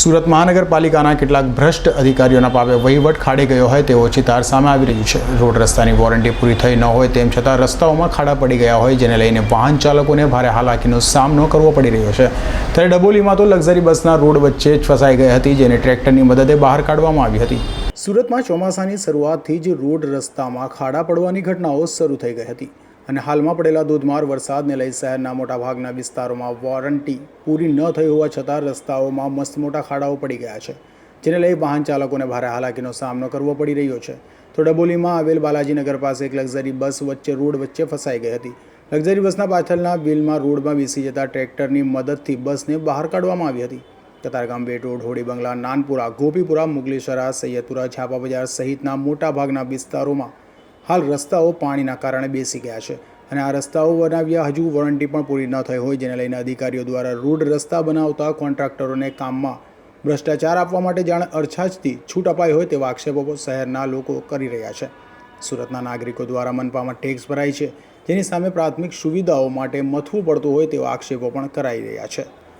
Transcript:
સુરત મહાનગરપાલિકાના કેટલાક ભ્રષ્ટ અધિકારીઓના પાપે વહીવટ ખાડી ગયો હોય તેવો ચિતાર સામે આવી રહ્યું છે. રોડ રસ્તાની વોરંટી પૂરી થઈ ન હોય તેમ છતાં રસ્તાઓમાં ખાડા પડી ગયા હોય જેને લઈને વાહન ચાલકોને ભારે હાલાકીનો સામનો કરવો પડી રહ્યો છે. ત્યારે ડબોલીમાં તો લક્ઝરી બસના રોડ વચ્ચે જ ફસાઈ ગઈ હતી જેને ટ્રેક્ટરની મદદે બહાર કાઢવામાં આવી હતી. સુરતમાં ચોમાસાની શરૂઆતથી જ રોડ રસ્તામાં ખાડા પડવાની ઘટનાઓ શરૂ થઈ ગઈ હતી. અને હાલમાં પડેલા ધોધમાર વરસાદને લઈ શહેરના મોટાભાગના વિસ્તારોમાં વોરંટી પૂરી ન થઈ હોવા છતાં રસ્તાઓમાં મસ્ત મોટા ખાડાઓ પડી ગયા છે, જેને લઈ વાહન ચાલકોને ભારે હાલાકીનો સામનો કરવો પડી રહ્યો છે. તો ડબોલીમાં આવેલ બાલાજીનગર પાસે એક લક્ઝરી બસ વચ્ચે રોડ વચ્ચે ફસાઈ ગઈ હતી. લક્ઝરી બસના પાછળના વ્હીલમાં રોડમાં બેસી જતા ટ્રેક્ટરની મદદથી બસને બહાર કાઢવામાં આવી હતી. કતારગામ બેટ રોડ હોડી બંગલા, નાનપુરા, ગોપીપુરા મુગલીસરા સૈયદપુરા છાપા બજાર સહિતના મોટાભાગના વિસ્તારોમાં હાલ રસ્તાઓ પાણીના કારણે બેસી ગયા છે અને આ રસ્તાઓ બનાવ્યા હજુ વોરંટી પણ પૂરી ન થઈ હોય, જેને લઈને અધિકારીઓ દ્વારા રોડ રસ્તા બનાવતા કોન્ટ્રાક્ટરોને કામમાં ભ્રષ્ટાચાર આપવા માટે જાણે અરછાજથી છૂટ અપાઈ હોય તેવા આક્ષેપો શહેરના લોકો કરી રહ્યા છે. સુરતના નાગરિકો દ્વારા મનપામાં ટેક્સ ભરાય છે, જેની સામે પ્રાથમિક સુવિધાઓ માટે મથવું પડતું હોય તેવા આક્ષેપો પણ કરાઈ રહ્યા છે.